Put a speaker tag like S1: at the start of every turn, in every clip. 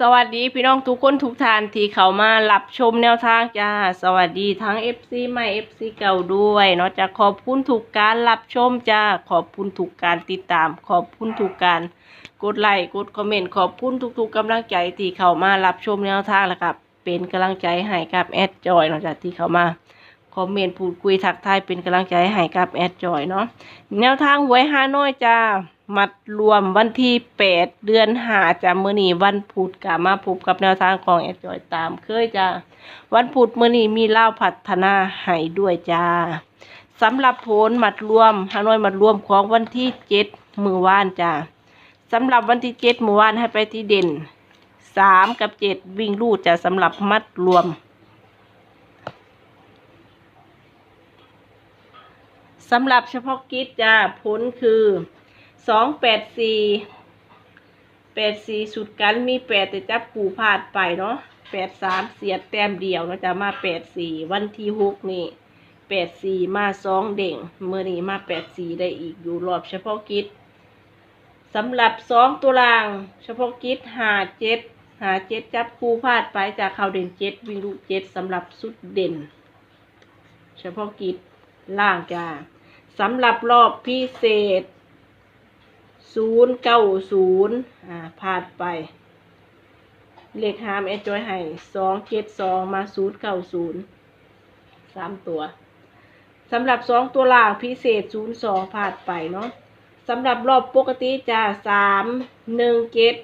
S1: สวัสดีพี่น้องทุกคนทุกท่านที่เข้ามารับชมแนวทางจ้าสวัสดีทั้ง FC ใหม่ FC เก่าด้วยเนาะจะขอบคุณทุกการรับชมจ้าขอบคุณทุกการติดตาม ขอบคุณทุกการกดไลค์กดคอมเมนต์ขอบคุณทุกๆกำลังใจที่เข้ามารับชมแนวทางแล้วครับเป็นกำลังใจให้กับแอดจอยเนาะจ้ะที่เข้ามาคอมเมนต์พูดคุยทักทายเป็นกำลังใจให้กับแอดจอยเนาะแนวทางหวยฮาน้อยจ้า มัดรวมวันที่แปดเดือนหาจ้ามือนีวันพุธกะมาพบกับแนวทางของแอดจอยตามเคยจ้าวันพุธมือนีมีเล่าพัฒนาให้ด้วยจ้าสำหรับผลมัดรวมฮานอยมัดรวมของวันที่เจ็ดมือว่านจ้าสำหรับวันที่เจ็ดมือว่านให้ไปที่เด่นสามกับเจ็ดวิ่งลูดจ้าสำหรับมัดรวมสำหรับเฉพาะกิจจ้าผลคือ สองแปดสี่แปดสี่สุดกันมีแปดแต่จับกูพลาดไปเนาะแปดสามเสียดแต้มเดียวเนาะจะมาแปดสี่วันที่หกนี่แปดสี่มาสองเด่งเมื่อนี้มาแปดสี่ได้อีกอยู่รอบเฉพาะกิจสำหรับสองตัวราง เฉพาะกิจหาเจ็ดหาเจ็ดจับคู่พลาดไปจากเขาเด่นเจ็ดวิ่งลูกเจ็ดสำหรับสุดเด่น เฉพาะกิจล่างจ้าสำหรับรอบพิเศษ ศูนย์เก้าศูนย์อ่าพลาดไป เลขหามแอดจอยให้สองเจ็ดสองมาศูนย์เก้าศูนย์สามตัวสำหรับสองตัวล่างพิเศษศูนย์สองพลาดไปเนาะสำหรับรอบปกติจะสามหนึ่งเจ็ด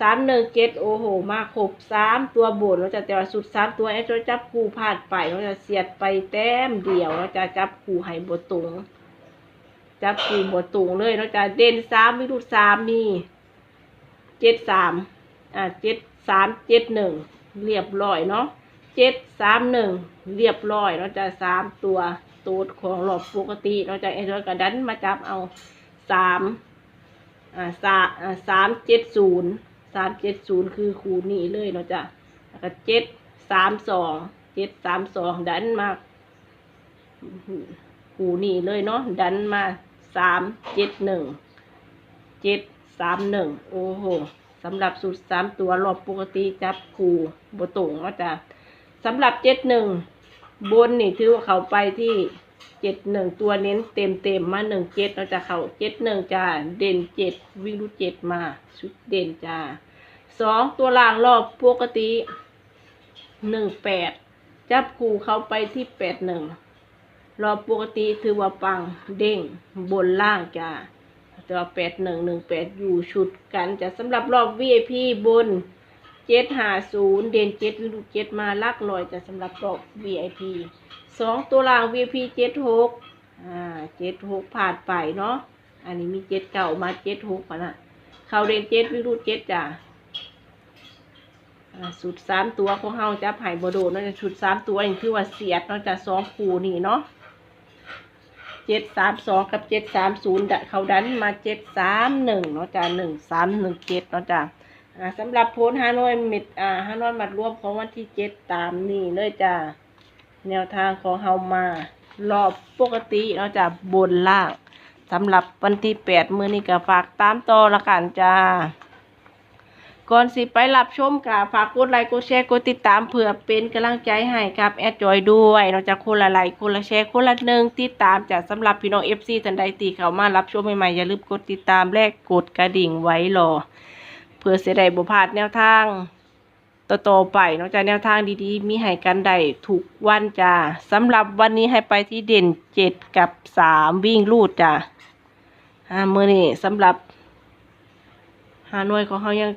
S1: สามหนึ่งเจ็ดโอ้โห มาครบสามตัวบนเราจะแต่ว่าสุดสามตัวแอดจอยจับคู่พลาดไปเราจะเสียดไปแต้มเดียวเราจะจับคู่ให้บตรง จับคู่บตุงเลยเราจะเด่นสามวิรุธสามมีเจ็ดสามอ่าเจ็ดสามเจ็ดหนึ่งเรียบร้อยเนาะเจ็ดสามหนึ่งเรียบร้อยเราจะสามตัวตูดของหลบปกติเราจะเอ็นกระดันมาจับเอาสามอ่าสาอ่าสามเจ็ดศูนย์สามเจ็ดศูนย์คือคูนี้เลยเราจะแล้วก็เจ็ดสามสองเจ็ดสามสองดันมาหูนี่เลยเนาะดันมา สามเจ็ดหนึ่งเจ็ดสามหนึ่งโอ้โหสำหรับสูตรสามตัวรอบปกติจับคู่บตรงก็จะสำหรับเจ็ดหนึ่งบนนี่ถือว่าเขาไปที่เจ็ดหนึ่งตัวเน้นเต็มเต็มๆมาหนึ่งเจ็ดเราจะเขาเจ็ดหนึ่งจ้าเด่นเจ็ดวิ่งรูเจ็ดมาชุดเด่นจ้าสองตัวล่างรอบปกติหนึ่งแปดจับคู่เขาไปที่แปดหนึ่ง รอบปกติถือว่าปังเด้งบนล่างจ้าจะแปดหนึ่งหนึ่งแปดอยู่ชุดกันจะสำหรับรอบ VIP บนเจ็ดหาศูนย์เด่นเจ็ดลูกเจ็ดมาลักลอยจะสำหรับรอบ VIP สองตัวล่าง VIP เจ็ดหกอ่าเจ็ดหกผ่านไปเนาะอันนี้มีเจ็ดเก่ามาเจ็ดหกนะ เขาเด่นเจ็ดวิรุธเจ็ดจ้าอ่าสุดสามตัวของเฮาจับไห่บโดนเนาะจะชุดสามตัวนี่คือว่าเสียดเนาะจะสองคู่นี่เนาะ เจ็ดสามสองกับเจ็ดสามศูนย์เขาดันมาเจ็ดสามหนึ่งเนาะจ้าหนึ่งสามหนึ่งเจ็ดเนาะจ้าสำหรับโพสฮานอยมิดอ่าฮานอยมัดรวมของวันที่เจ็ดตามนี่เลยจ้าแนวทางของเฮามารอบปกติเนาะจ้าบนล่างสำหรับวันที่แปดมือนี้ก็ฝากตามต่อละกันจ้า ก่อนสิไปรับชมกับฝากกดไลค์กดแชร์กดติดตามเพื่อเป็นกำลังใจให้กับแอดจอยด้วยนอกจากคนละไลค์คนละแชร์คนละหนึ่งติดตามจากสำหรับพี่น้องเอฟซีทันใดตีเขามารับชมใหม่ๆอย่าลืมกดติดตามและกดกระดิ่งไว้รอเพื่อเสียดายบุพาดแนวทางต่อๆไปนอกจากแนวทางดีๆ มีให้กันได้ทุกวันจ้าสำหรับวันนี้ให้ไปที่เด่นเจ็ดกับสามวิ่งลูดจ้าอ่าเมื่อนี้สำหรับหาหน่วยของเขายัง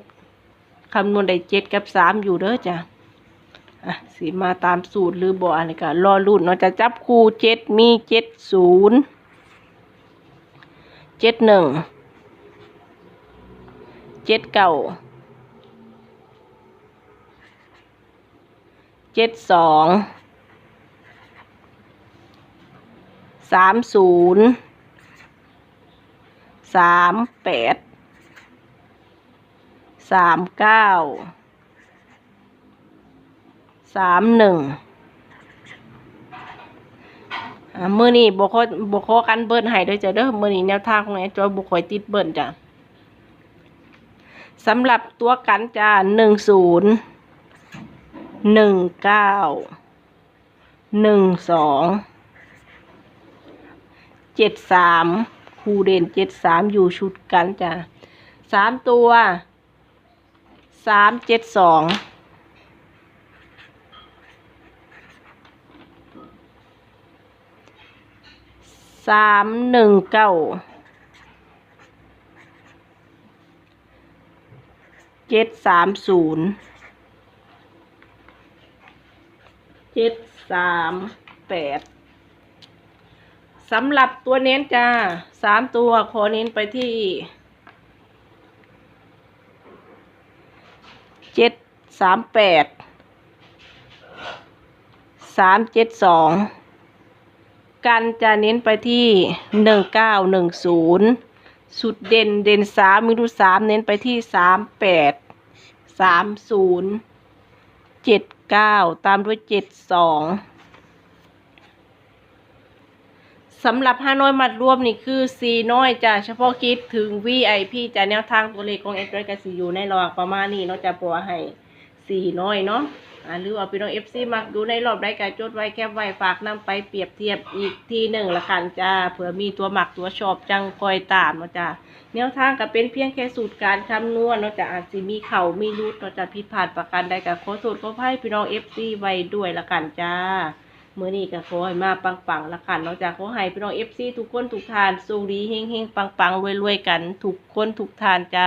S1: คำนวณได้เจ็ดกับสามอยู่เด้อจ้ะอะสีมาตามสูตรหรือบ่อะไรก็รอรุ่นเนาะจะจับคู่เจ็ดมีเจ็ดศูนย์เจ็ดหนึ่งเจ็ดเก้าเจ็ดสองสามศูนย์สามแปด สามเก้าสามหนึ่งอ่ามือนี้บกขอบกขอกันเบิ้ลให้ด้วยจ้ะเด้อมือนี้แนวทางของไอ้จอยบกคอยติดเบิ้ลจ้ะสำหรับตัวกันจะหนึ่งศูนย์หนึ่งเก้าหนึ่งสองเจ็ดสามคูเด่นเจ็ดสามอยู่ชุดกันจ้ะสามตัว สามเจ็ดสองสามหนึ่งเก้าเจ็ดสามศูนย์เจ็ดสามแปดสำหรับตัวเน้นจ้าสามตัวขอเน้นไปที่ เจ็ดสามแปดสามเจ็ดสองกันจะเน้นไปที่หนึ่งเก้าหนึ่งศูนย์สุดเด่นเด่นสามมีรูสามเน้นไปที่สามแปดสามศูนย์เจ็ดเก้าตามด้วยเจ็ดสอง สำหรับฮานอยมัดรวมนี่คือซีน้อยจ้ะเฉพาะกิจถึง VIP จะแนวทางตัวเลขของเอ็กซ์กับซีอยู่ในระหว่างประมาณนี้เนาะจะปัวให้ซีน้อยเนาะอ่าหรือว่าพี่น้อง FC มักดูในรอบได้การจดไว้แคบไว้ฝากนำไปเปรียบเทียบอีกทีหนึ่งละกันจ้าเผื่อมีตัวหมักตัวชอบจังคอยตามเนาะจ้าแนวทางก็เป็นเพียงแค่สูตรการคำนวณเนาะจ้าอาจสิมีเข่ามีรุดเนาะจ้าผิดพลาดประการใดก็ขอโทษขออภัยพี่น้อง FC ไว้ด้วยละกันจ้า มื่อนี้ก็ขอให้มาปังๆละกันนอกจากขอให้พี่น้องเอฟซีทุกคนทุกทานสูดีเฮงเฮงๆปังๆรวยๆกัน ทุกคนทุกทานจ้า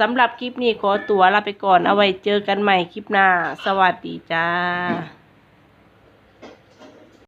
S1: สำหรับคลิปนี้ขอตัวลาไปก่อนเอาไว้เจอกันใหม่คลิปหน้า สวัสดีจ้า